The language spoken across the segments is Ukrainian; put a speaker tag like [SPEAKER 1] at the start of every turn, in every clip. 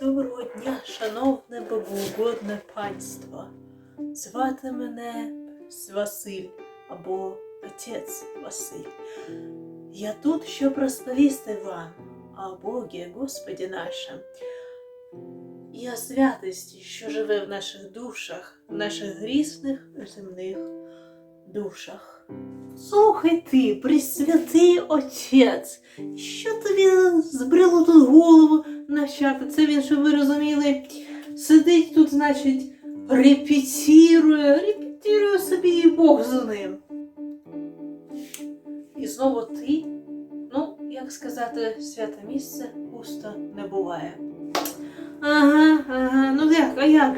[SPEAKER 1] Доброго дня, шановне богоугодне панство. Звати мене Василь або отець Василь. Я тут, щоб розповісти вам о Богі Господі нашим і о святості, що живе в наших душах, в наших грісних земних душах. Слухай ти, пресвятий отець, що тобі збрило тут голову начати? Це він, щоб ви розуміли, сидить тут, значить, репетірує, репетірує собі і Бог за ним. І знову ти, ну, як сказати, святе місце пусто не буває. Ага, ага, ну як, а як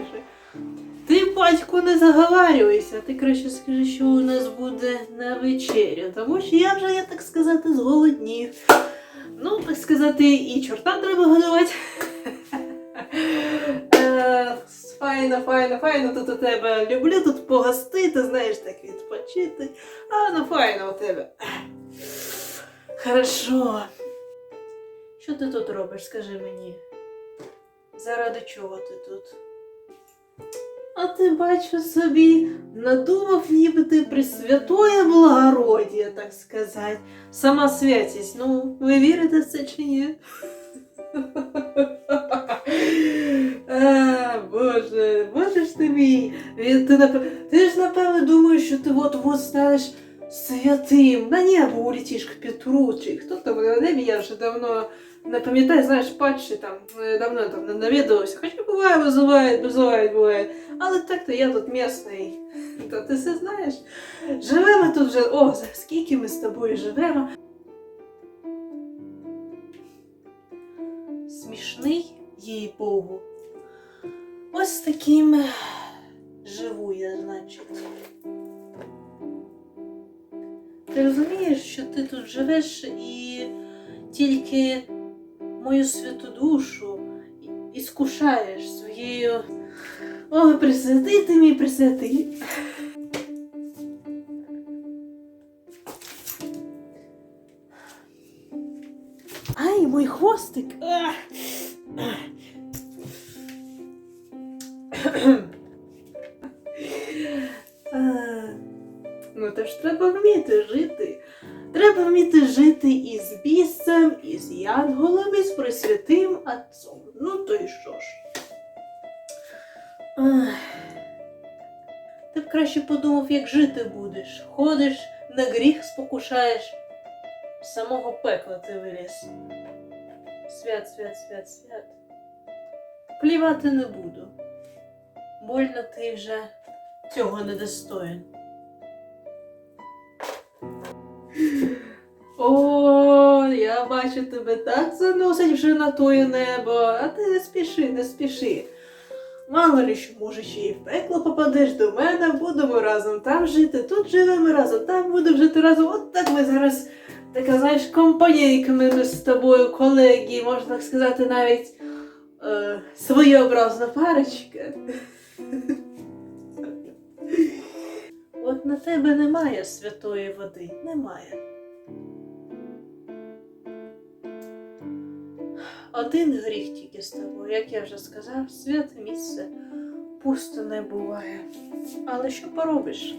[SPEAKER 1] батько, не заговарюйся, ти краще скажи, що у нас буде на вечерю, тому що я вже, я так сказати, зголоднів. Ну, так сказати, і чорта треба годувати. Е, Файно, файно, файно тут у тебе. Люблю тут погостити, знаєш, так відпочити. А, ну файно у тебе. Хорошо. Що ти тут робиш, скажи мені? Заради чого ти тут? А ти бачу собі, надумав, ніби ти присвятує благородія, так сказати. Сама святість. Ну, ви вірите в це чи ні? А, Боже, боже ж ти мій. Ти, ти ж напевно думаєш, що ти от-от станеш святим. На небо улетиш к Петру, чи хто там на небі, я вже давно не пам'ятаю, знаєш, патчі там е, давно там не навідувався. Хоча буває, визивають, визивають, буває. Але так-то я тут місний. Та ти все знаєш. Живемо тут вже. О, за скільки ми з тобою живемо. Смішний їй Богу. Ось таким живу я, значить. Ти розумієш, що ти тут живеш і тільки мою святу душу і- іскушаєш своєю. Ой, присвятий ти мій присвятий. Ай, мой хвостик. Ну, ж треба вміти жити. Треба вміти жити із бісцем, із янголом, із пресвятим отцом. Ну то й що ж. Ти б краще подумав, як жити будеш. Ходиш, на гріх спокушаєш. З самого пекла ти виліз. Свят, свят, свят, свят. Плівати не буду. Больно ти вже цього не О, я бачу тебе так заносить вже на тоє небо, а ти не спіши, не спіши. Мало ли що, може, ще й в пекло попадеш до мене, будемо разом там жити, тут живемо разом, там будемо жити разом. От так ми зараз, така, знаєш, компанійками ми з тобою, колеги, можна так сказати, навіть е, своєобразна парочка. От на тебе немає святої води, немає. Один гріх тільки з тобою, як я вже сказав, святе місце пусто не буває. Але що поробиш?